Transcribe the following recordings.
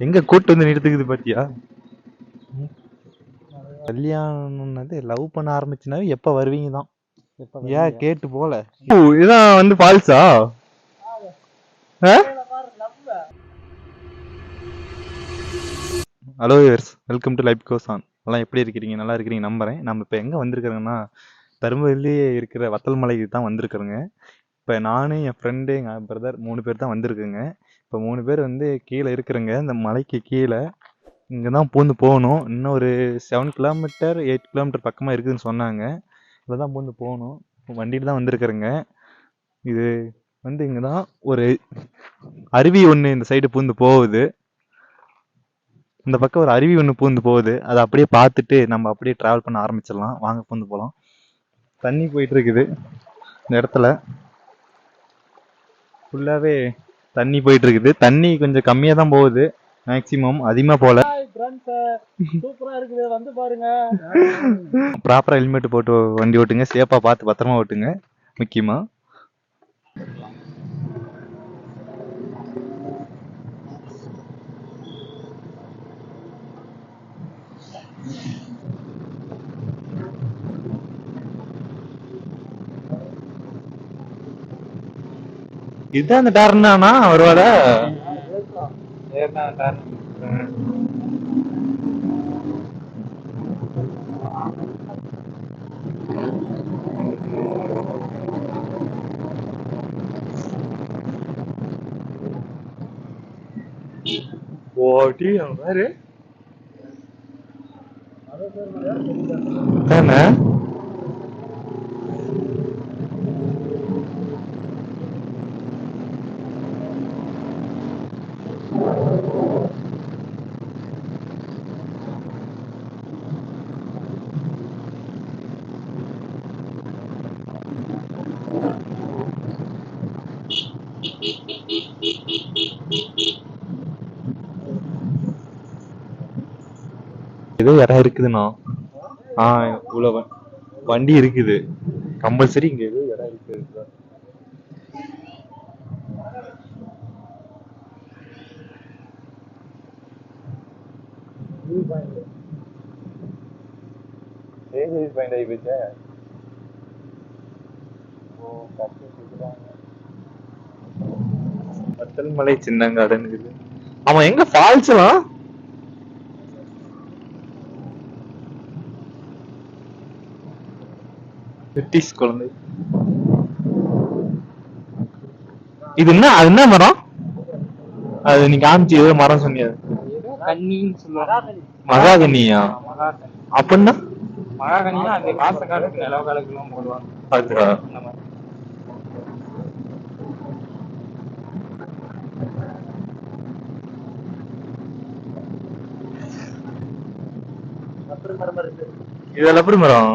எங்க கூட்டு வந்து நிறுத்துக்குது பாத்தியா. கல்யாணம்னது லவ் பண்ண ஆரம்பிச்சுனாவே எப்ப வருவீங்க தான்? ஏன் கேட்டு போல ஓ, இதான் வந்து ஃபால்ஸா hello yours welcome to life goes on எல்லாம் எப்படி இருக்கிறீங்க? நல்லா இருக்கிறீங்க நம்புறேன். நம்ம இப்போ எங்கே வந்திருக்கிறோங்கன்னா தருமபுரியிலேயே இருக்கிற வத்தல் மலைக்கு தான் வந்திருக்கிறோங்க. இப்போ நானும் என் ஃப்ரெண்டு எங்கள் பிரதர் மூணு பேர் தான் வந்திருக்குங்க. இப்போ மூணு பேர் வந்து கீழே இருக்கிறோங்க. இந்த மலைக்கு கீழே இங்கே தான் பூந்து போகணும். இன்னும் ஒரு செவன் கிலோமீட்டர் எயிட் கிலோமீட்டர் பக்கமாக இருக்குதுன்னு சொன்னாங்க. இதில் தான் பூந்து போகணும். வண்டியில் தான் வந்திருக்கிறேங்க. இது வந்து இங்கே தான் ஒரு அருவி ஒன்று இந்த சைடு பூந்து போகுது. இந்த பக்கம் ஒரு அருவி ஒன்று பூந்து போகுது. அதை அப்படியே பார்த்துட்டு நம்ம அப்படியே ட்ராவல் பண்ண ஆரம்பிச்சிடலாம். வாங்க பூந்து போகலாம் தண்ணி போயிட்டு இருக்குது இந்த இடத்துல. ஃபுல்லாகவே தண்ணி போயிட்டு இருக்குது தண்ணி கொஞ்சம் கம்மியாக தான் போகுது இருக்குது. வந்து பாருங்க. ப்ராப்பராக ஹெல்மெட் போட்டு வண்டி ஓட்டுங்க. சேஃபாக பார்த்து பத்திரமா ஓட்டுங்க. முக்கியமாக இதுதான் அந்த டர்னானா ஒருவேளை ஓடி பாரு தானே ஏதோ இடம் இருக்குதுண்ணா. ஆ இவ்வளோ வ- வண்டி இருக்குது. கம்பல்சரி இங்க ஏதோ இடம் இருக்குது. பாயிண்ட் ஆகி போச்சே ஓ வத்தல் மலை சின்னங்காடுன்னு ஆமா எங்க ஃபால்ஸ்லாம் பிரிட்டிஷ் குழந்தை. இது என்ன அது என்ன மரம்? அது நீ காமிச்சு ஏதோ மரம் சொன்னியா. மகாகனியா மகாகனி அப்படின்னா மகாகனினா அந்த காச காலத்துக்கு நிலவ காலத்துக்குலாம் போடுவாங்க. இதெல்லாம் எப்படி மரம்?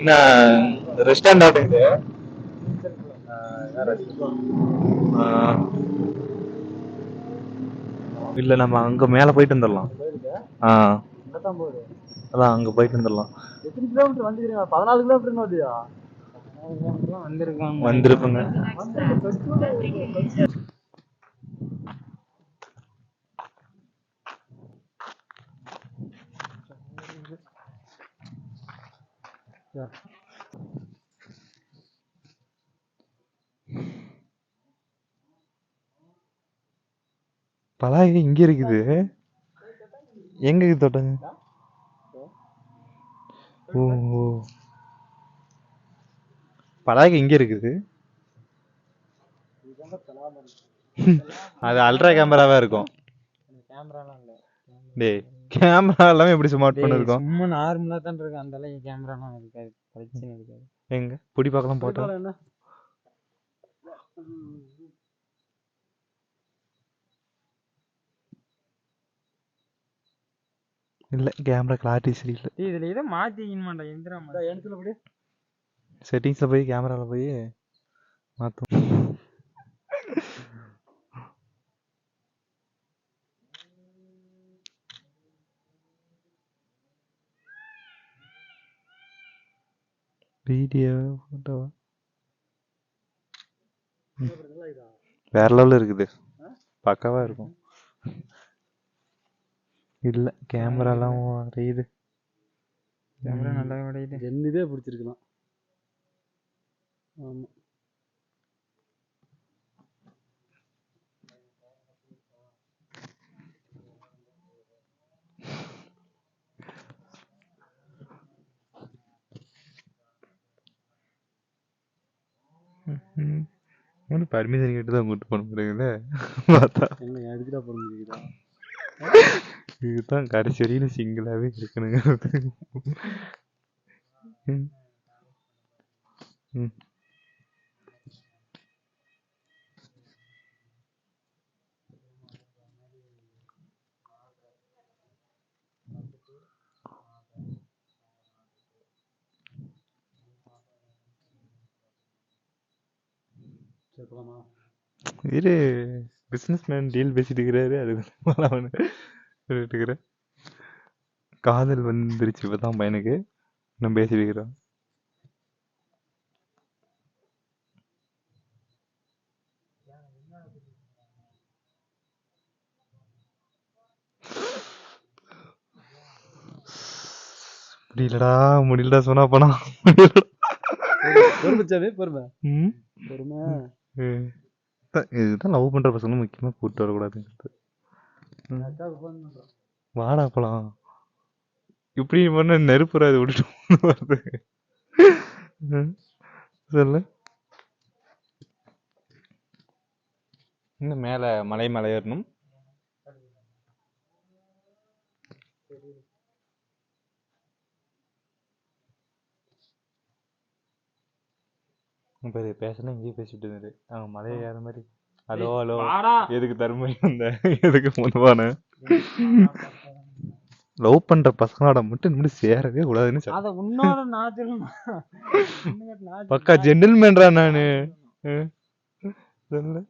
என்ன ரெஸ்டாரண்ட் ஆட்டம் இது. இல்ல நம்ம அங்க மேல போயிட்டு வந்துடலாம் ஆ. அதான் அங்க போயிட்டு வந்துடலாம் எத்தனை கிலோமீட்டர் வந்துக்கிறீங்க பதினாலு கிலோமீட்டர் வந்துயா வந்திருக்காங்க. வந்திருப்போங்க பலாகை இங்க இருக்குது. எங்க தோட்டங்க ஓ ஓ. பலாகை இங்க இருக்குது. அது அல்ட்ரா கேமராவா இருக்கும்? கேமராலாம் இல்ல. டேய். கேமரா எல்லாமே எப்படி ஸ்மார்ட் பண்ண இருக்கும் சும்மா நார்மலா தான் இருக்கு. அந்த அளவுக்கு கேமராலாம் இருக்காது. பிரச்சனை இருக்காது. எங்க? புடி பார்க்கலாம் போட்டோ என்ன? இல்ல கேமரா கிளாரிட்டி சரியில்லை. இதுல இதை மாத்திக்கணும் மாட்டா எந்திரா மாட்டா எடுத்துல படி செட்டிங்ஸ்ல போய் கேமரால போய் மாத்தும் வீடியோ ஃபோட்டோவா வேற லெவலில் இருக்குது. பக்காவா இருக்கும். இல்ல கேமராலாம் வரையுது கேமரா நல்லா கிடைக்குது என்னதே பிடிச்சிருக்கலாம். ஒன்று பர்மிஷன் கேட்டு தான் கூட்டு போன முடியுங்களே பார்த்தா. என்ன எதுக்குடா போட முடியுதா இதுதான் கடைசி வரையும் சிங்கிளாவே இருக்கணுங்க ம். ம். போலாமா? இரு பிஸ்னஸ் மேன் டீல் பேசிட்டு இருக்கிறாரு அவனு சொல்லிட்டு இருக்கிறேன் காதல் வந்துருச்சு இப்பதான் பையனுக்கு. நான் பேசிட்டு இருக்கிறோம் முடியலடா முடியலடா சொன்னா போனா. முடியலடா பொறுமை. சாமி பொறுமை. ம். இதுதான் லவ் பண்ற பசங்க முக்கியமா கூட்டு வரக்கூடாதுங்கிறது. அக்காவுக்கு ஃபோன் பண்றேன் வாடா போலாம். இப்படி பண்ண நெருப்புறாது விட்டுட்டு வருது. ம், சொல்லு. இன்னும் மேல மலை மேல ஏறணும். இது பேசினா இங்கேயே பேசிட்டு இருந்தாரு. அவங்க மலையை ஏற மாதிரி ஹலோ ஹலோ எதுக்கு தருமபுரி வந்த எதுக்கு முன்பான லவ் பண்ற பசங்களோட மட்டும் இப்படி சேரவே கூடாதுன்னு. அத சொல்லணும்? பக்கா ஜென்டில்மேன்டா நானு. சொல்லு.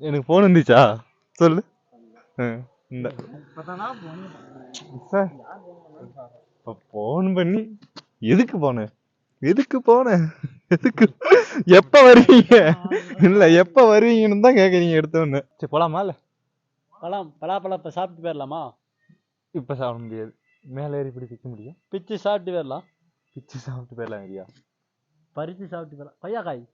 எனக்கு போன் வந்துச்சா? சொல்லு. இந்த. போன் பண்ணி எதுக்கு போன எதுக்கு போன எதுக்கு? எப்ப வருவீங்க? இல்ல எப்ப வருவீங்கன்னு தான் கேக்குறீங்க எடுத்தோன்னு சரி போலாமா இல்ல? பழம் பலாப்பழம் இப்போ சாப்பிட்டு போயிடலாமா இப்ப சாப்பிட முடியாது. மேல ஏறி இப்படி விற்க முடியும். பிச்சு சாப்பிட்டு போயிடலாம் பிச்சு சாப்பிட்டு போயிடலாம் ஐயா பறிச்சு சாப்பிட்டு போயிடலாம் கொய்யாக்காய்.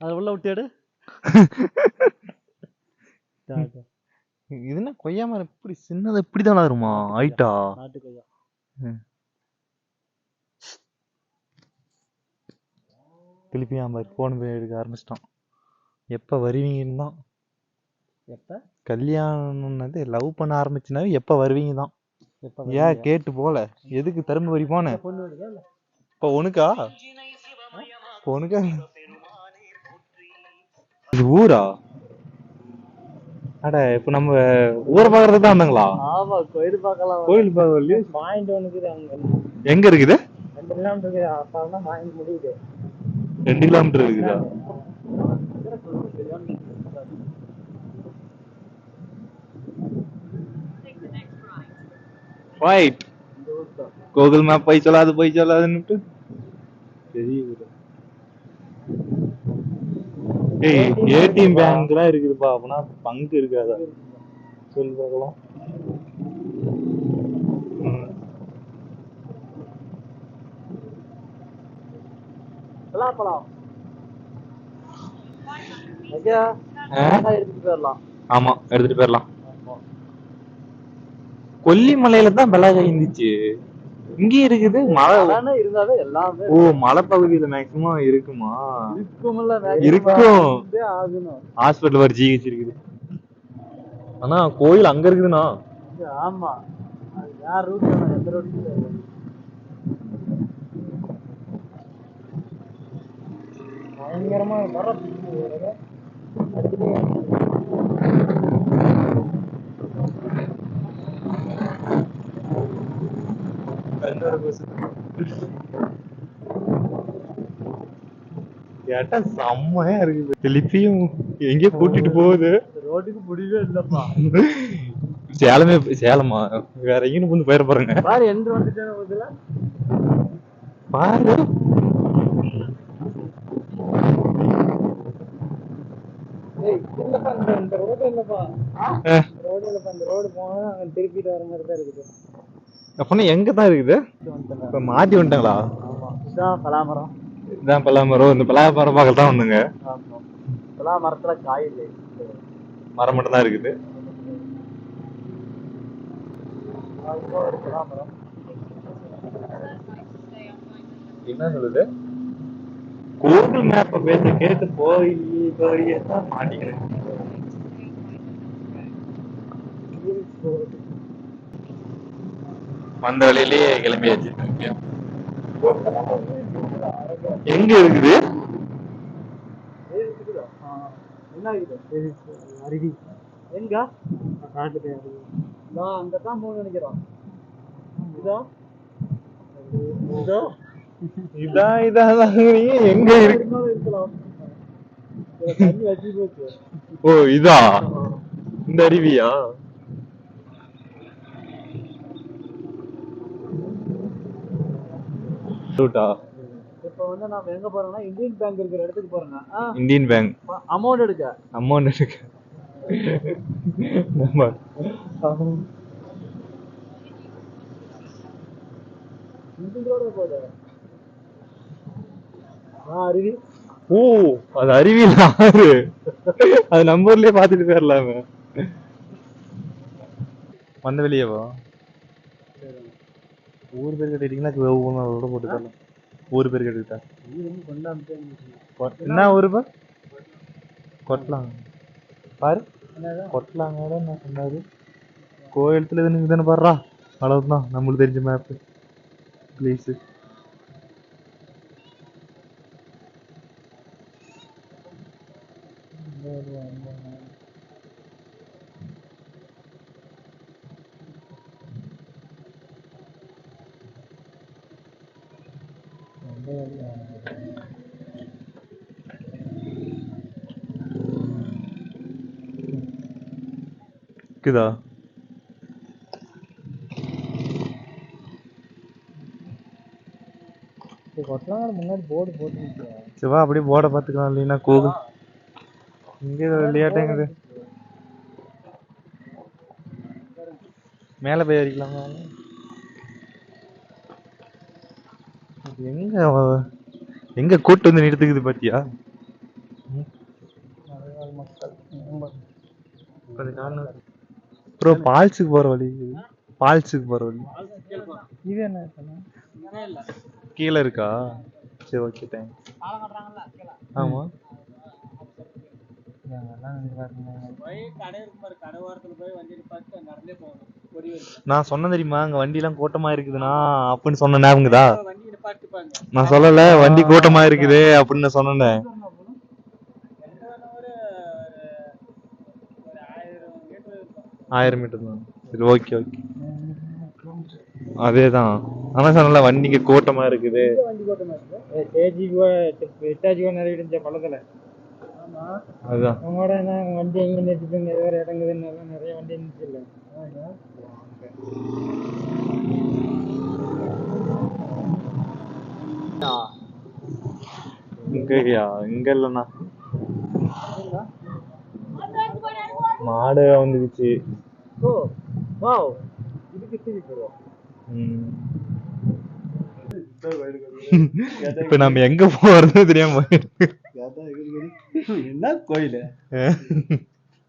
அதை உள்ள விட்டு எடு. இது என்ன கொய்யா மரம் இப்படி சின்னதா இப்படிதான் வருமா ஆயிட்டா நாட்டு கொய்யா திருப்பி நம்ம போன் போய் எடுக்க ஆரம்பிச்சிட்டான் எப்ப வருவீங்கன்னு தான். எப்ப? கல்யாணம்னது லவ் பண்ண ஆரம்பிச்சுனாவே எப்ப வருவீங்க தான். ஏன் கேட்டு போல எதுக்கு தருமபுரி போன பொண்ணு வருதா இல்ல? இப்ப உனக்கா? உனக்கா? இது ஊரா? அட இப்ப நம்ம ஊரை பாக்குறதுக்கு தான் வந்தாங்களா? ஆமா கோயில் பார்க்கலாம். கோயில் பார்க்கலையே பாயிண்ட் ஒண்ணுக்குது அங்க. எங்க இருக்குது? ரெண்டு கிலோமீட்டர் இருக்குது. அப்ப தான் பாயிண்ட் முடியுது. ரெண்டு கிலோமீட்டர் இருக்குதா? ரைட் கூகுள் மேப் போய் சொல்லாது போய் சொல்லாதுன்னுட்டு? ஊரு. ஏய் ஏடிஎம் பேங்க்லாம் இருக்குதுப்பா அப்பனா பங்கு இருக்காதா? சொல்லு பார்க்கலாம். பலாப்பழம் ஐயா ஆ? எடுத்துட்டு போயிடலாம். ஆமா எடுத்துட்டு போயிடலாம். கொல்லிமலையில தான் மிளகாய் இருந்துச்சு. இங்கேயும் இருக்குது மலை அதானே இருந்தாவே எல்லாமே ஓ மலைப்பகுதியில மேக்சிமம் இருக்குமா? இருக்கும். ஹாஸ்பிட்டல் வர ஜிஹெச் இருக்குது. ஆனா கோயில் அங்க இருக்குதுண்ணா. ஆமா. யார் ரூட் எந்த ரூட் பயங்கரமா வர கேட்டா செம்மையா இருக்குது. திருப்பியும் எங்கேயோ கூட்டிட்டு போகுது. ரோட்டுக்கு முடியவே இல்லப்பா. சேலமே சேலமா? வேற எங்கேயும் வந்து போயிட போறேங்க பாரு எந்த வந்துட்டேன் பாரு ஏய் இல்லப்பா இந்த இந்த ரோடு இல்லப்பா அஹ், ரோடு இல்லப்பா இந்த ரோடு போனா அங்க திருப்பிட்டு வர மாதிரி தான் இருக்குது அப்படின்னா எங்க தான் இருக்குது? இப்ப மாத்தி வந்துட்டாங்களா? இதான் பலாமரம். இதான் பலாமரம். இந்த பலாமரம் பார்க்க தான் வந்துங்க. ஆமா. பலா மரத்துல காய் இல்லை மரம் மட்டும் தான் இருக்குது. என்ன சொல்லுது? கூகுள் மேப்பை பேச கேட்டு போய் போய் தான் மாட்டிக்கிறேன் வந்த வழியிலேயே கிளம்பியாச்சு எங்க இருக்குது? அருவி எங்க? காட்டுக்கு நான் அங்க தான் போக நினைக்கிறோம் இதோ. இதோ இதான் இதான் எங்க இருக்கு இருக்கலாம் ஓ இதா? இந்த அருவியா? ரூட்டா இப்போ வந்து நாம எங்க போறோம்னா இந்தியன் பேங்க் இருக்கிற இடத்துக்கு போறோங்க இந்தியன் பேங்க் அமௌண்ட் எடுக்க. அமௌண்ட் இருக்கு நம்ம அருவி. ஓ அது அருவியில் ஆறு அது நம்ம ஊர்லயே பார்த்துட்டு போயிடலாமே. வந்த வெளியவா ஊர் பேர் கேட்டுக்கிட்டீங்களா ஒவ்வொரு போட்டு தரலாம். ஊர் பேர் கேட்டுக்கிட்டா. என்ன வந்து பேர் கொட்டலாங்க பாரு. என்னதான் கொட்டலாங்க என்ன சொன்னாரு? கோயிலத்துல இதுன்னு தானே பாடுறா அவ்வளவுதான். நம்மளுக்கு தெரிஞ்ச மேப்பு ப்ளீஸ் இருக்குதா? முன்னாடி போர்டு போட்டு சிவா அப்படியே போர்டை பார்த்துக்கலாம். இல்லைன்னா கோவில் இங்கே விளையாட்டேங்குது. மேலே போய் அடிக்கலாமா இது எங்க எங்க கூட்டு வந்து நிறுத்துக்குது பாத்தியா? ப்ரோ பால்ஸுக்கு போற வழி. பால்ஸுக்கு போற வழி. இது என்ன கீழே இருக்கா? சரி ஓகே தேங்க்ஸ் ஆமா. நான் சொன்ன தெரியுமா அங்க வண்டி எல்லாம் கூட்டமா இருக்குதுண்ணா அப்படின்னு சொன்ன ஞாபகம்தா நான் சொல்லல வண்டி கூட்டமா இருக்குது அப்படின்னு சொன்னேன். ஆயிரம் மீட்டர் தான். சரி ஓகே ஓகே அதேதான். ஆனா சொன்னல வண்டிக்கு கூட்டமா இருக்குது. ஏஜி கூட்டமா இருக்கு ஏஜிக்கு நிறைய இருந்துச்ச பள்ளத்துல அதுதான் உங்களோட என்ன வண்டி எங்க நிறுத்திட்டு நிறைய வேற இடங்குதுன்னு நிறைய வண்டி இருந்துச்சு இல்லை இங்கயா? இங்க இல்லண்ணா. மாடு வந்துருச்சு. Oh wow. இதுக்கு திருப்பி ம். இப்ப நம்ம எங்க போறது தெரியாம. என்ன கோயில்?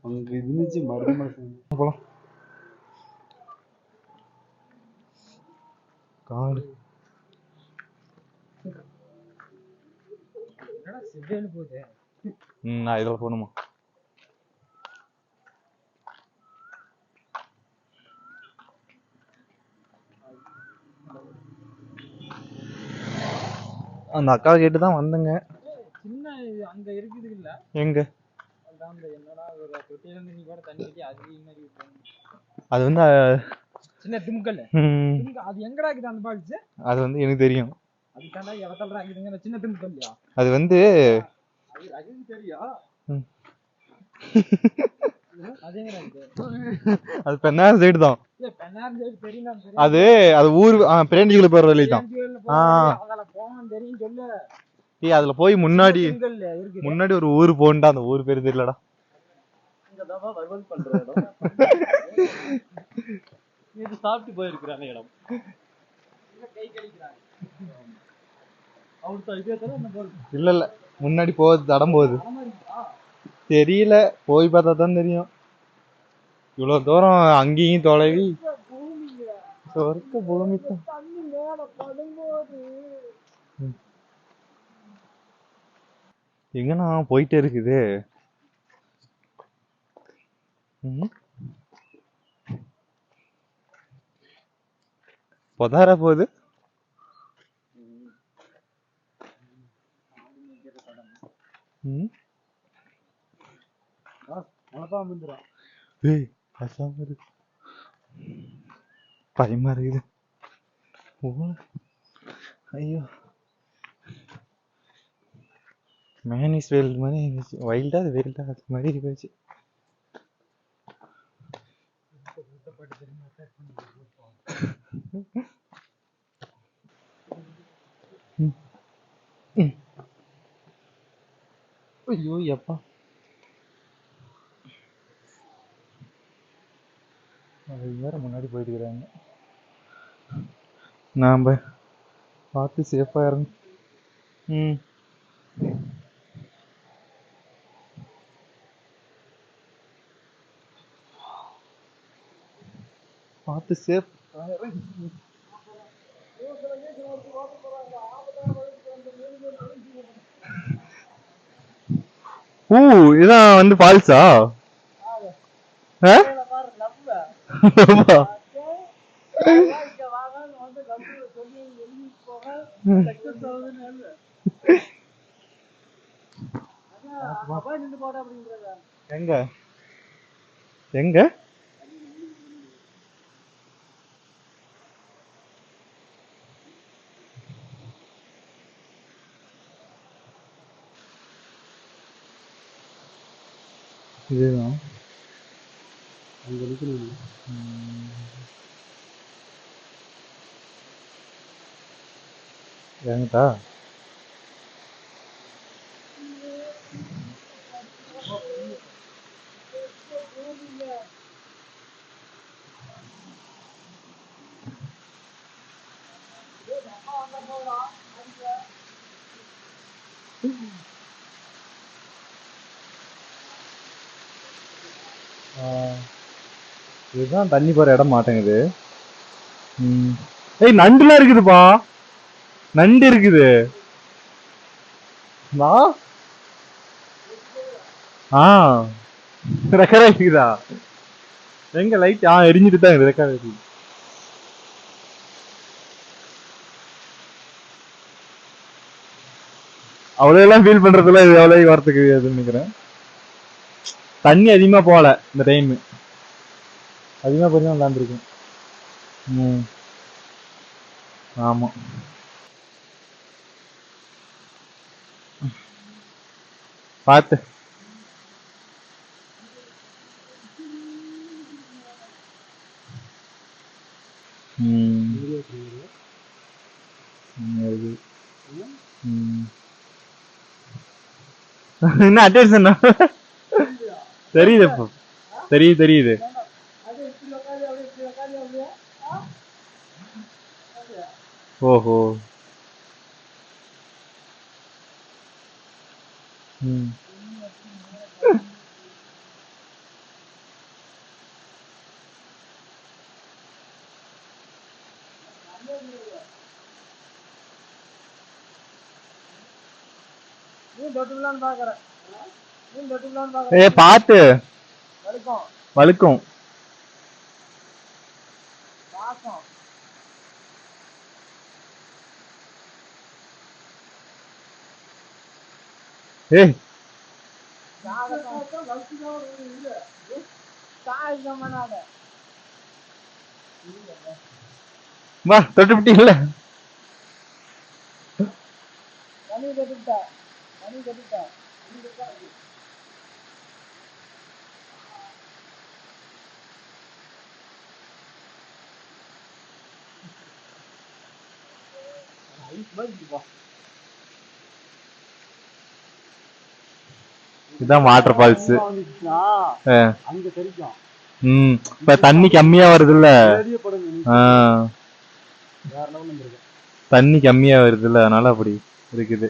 அங்க இருந்துச்சு மருதமலை போலாம். காடு. சிவன் போகுது. ம் நான் இதில் போகணுமா? அந்த அக்கா கேட்டு தான் வந்தேங்க. சின்ன அங்க இருக்குது இல்ல? எங்க? அது மாதிரி விட்டாங்க. அது வந்து சின்ன திமுக்கல் அது எங்கடா இருக்குது அந்த பாக்ஸ்? அது வந்து எனக்கு தெரியும். அது வந்து அது பெண்ணார் சைடு தான். அது அது ஊர் பிரேண்டிக்குள்ள போற வழி தான். ஏய் அதுல போய் முன்னாடி முன்னாடி ஒரு ஊர் போண்டா அந்த ஊர் பேர் தெரியலடா. சாப்பிட்டு போயிருக்கிறாங்க இடம். கை கழிக்கிறாங்க அவருக்கு இதே தவிர அந்த போல் இல்ல இல்ல. முன்னாடி போகுது. தடம் போகுது தெரியல. போய் பார்த்தா தான் தெரியும். இவ்வளவு தூரம் அங்கேயும் தொலைவி. சொர்க்க பூமி தான். தண்ணி மேல படும்போது எங்கண்ணா போயிட்டே இருக்குது. பொதார போகுது ம். மனப்பாம்பு வந்துடும் ஏய் பேசாம இருக்கு பயமா இருக்குது ஐயோ. மேனிஸ் வேல்டு மாதிரி இருந்துச்சு. வைல்டா அது வேல்டா அது மாதிரி போச்சு. ம். ஐயோ எப்பா. அது வேற முன்னாடி போயிட்டு இருக்கிறாங்க நாம் பார்த்து சேஃபாக இருங்க. ம். பார்த்து சேஃப் ஊ இதான் வந்து ஃபால்ஸா ஆ பாரு லவ் ஆமா. இங்க வாங்கன்னு வந்து லவ்ல சொல்லி எழுதி போக சக்சஸ் ஆகுதுன்னு அதான் போய் நின்று போட அப்படின்றத எங்க? எங்க? இதுதான். வலிக்கணும் எங்கடா இதுதான் தண்ணி போற இடம் மாட்டேங்குது. ஏய் நண்டுலாம் இருக்குதுப்பா. நண்டு இருக்குது. வா. ஆ. ரெக்கார்ட் இருக்குதா எங்க லைட் ஆ எரிஞ்சிட்டு தான் ரெக்கார்ட் இருக்கு அவ்வளோ எல்லாம் ஃபீல் பண்றதுல இது எவ்வளோ வரத்துக்கு நினைக்கிறேன். தண்ணி அதிகமா போகல இந்த டைம் அதிகமா பார்த்தீங்கன்னா விளாண்டுருக்கேன். ம். ஆமா. பார்த்து என்ன அட்டென்ஷன் தெரியுது இப்போ. தெரியுது தெரியுது அது இப்படி உட்காந்து அப்படியே இப்படி உட்காந்து அப்படியே ஓஹோ. ம். ஏ பார்த்து. வலிக்கும் ஏய். வா தொட்டு இல்ல மணி கட்டிட்டா மணி கட்டிட்டா ஐஸ் மாதிரி இதுதான் வாட்டர் ஃபால்ஸ் அங்க தெரிக்கும் ம் இப்ப தண்ணி கம்மியா வருதுல்ல? தண்ணி கம்மியா வருதுல்ல அதனால அப்படி இருக்குது.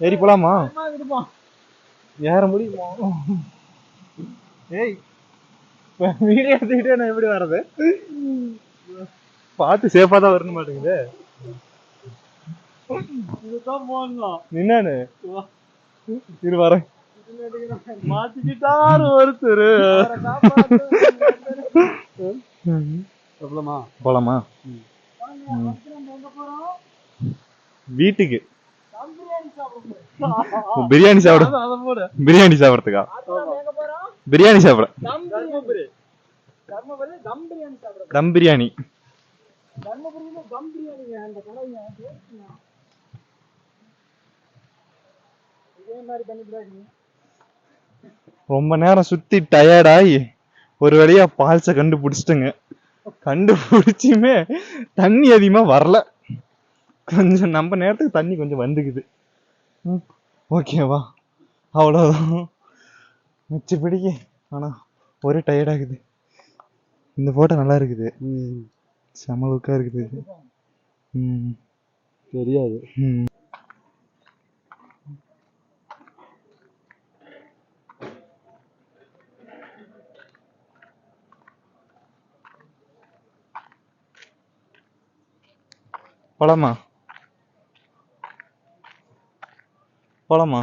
ஏறி போலாமா? ஏற முடியுமா? ஏய் வீடியோ எடுத்துக்கிட்டே நான் எப்படி வர்றது? பார்த்து சேஃபா தான் வரணும் மாட்டேங்குது. இதுதான் போடணும் நின்னானு? இரு வரேன். மாத்திக்கிட்டாரு ஒருத்தர். சொல்லமா போலாமா? வீட்டுக்கு. பிரியாணி சாப்பிட. பிரியாணி சாப்பிடறதுக்கா? பிரியாணி சாப்பிட. தர்மபுரி தர்மபுரி தம் பிரியாணி. சாப்பிட தம் பிரியாணி. தர்மபுரியில தம் பிரியாணிங்க அந்த கடைங்க இதே மாதிரி பண்ணி பிரியாணி ரொம்ப நேரம் சுத்தி டயர்டாகி ஒரு வழியா பால்ஸை கண்டுபிடிச்சிட்டுங்க. கண்டுபிடிச்சுமே தண்ணி அதிகமா வரல. கொஞ்சம் நம்ம நேரத்துக்கு தண்ணி கொஞ்சம் வந்துக்குது. ஓகேவா அவ்வளோதான் மிச்சப்படிக்கு ஆனா ஒரே டயர்டாகுது இந்த போட்டோ நல்லா இருக்குது. செம லுக்கா இருக்குது. ம். தெரியாது. ம். போலாமா? போலாமா?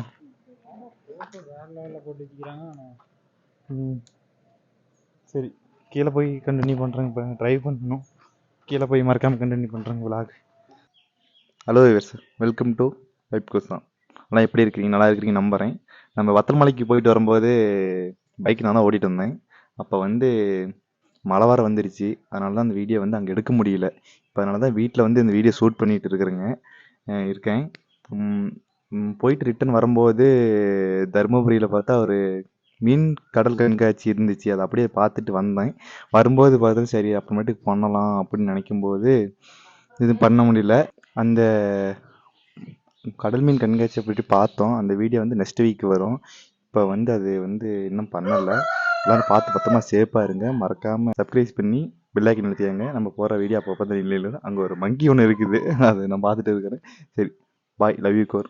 சரி கீழே போய் கண்டினியூ பண்ணுறேங்க இப்போ ட்ரைவ் பண்ணணும். கீழே போய் மறக்காமல் கண்டினியூ பண்ணுறேங்க vlog hello sir welcome to vibe goes தான். எல்லாம் எப்படி இருக்கிறீங்க நல்லா இருக்கிறீங்க நம்புகிறேன் நம்ம வத்தல்மலைக்கு போயிட்டு வரும்போது பைக் நான் தான் ஓடிட்டு வந்தேன். அப்போ வந்து மழை வர வந்துருச்சு. அதனால தான் அந்த வீடியோ வந்து அங்கே எடுக்க முடியல. இப்போ அதனால தான் வீட்டில் வந்து இந்த வீடியோ ஷூட் பண்ணிட்டு இருக்கிறேங்க. இருக்கேன். போயிட்டு ரிட்டன் வரும்போது தருமபுரியில் பார்த்தா ஒரு மீன் கடல் கண்காட்சி இருந்துச்சு. அதை அப்படியே பார்த்துட்டு வந்தேன். வரும்போது பார்த்தா சரி அப்புறமேட்டுக்கு பண்ணலாம் அப்படின்னு நினைக்கும்போது இது பண்ண முடியல. அந்த கடல் மீன் கண்காட்சியை போயிட்டு பார்த்தோம். அந்த வீடியோ வந்து நெக்ஸ்ட் வீக் வரும். இப்போ வந்து அது வந்து இன்னும் பண்ணலை. எல்லாரும் பார்த்து பத்திரமா சேஃபாக இருங்க. மறக்காமல் சப்ஸ்கிரைப் பண்ணி பில்லாக்கி நிறுத்தியாங்க நம்ம போகிற வீடியோ அப்போ பார்த்தா இல்லை அங்கே ஒரு மங்கி ஒன்று இருக்குது. அது நான் பார்த்துட்டு இருக்கிறேன். சரி பாய் லவ் யூ கோர்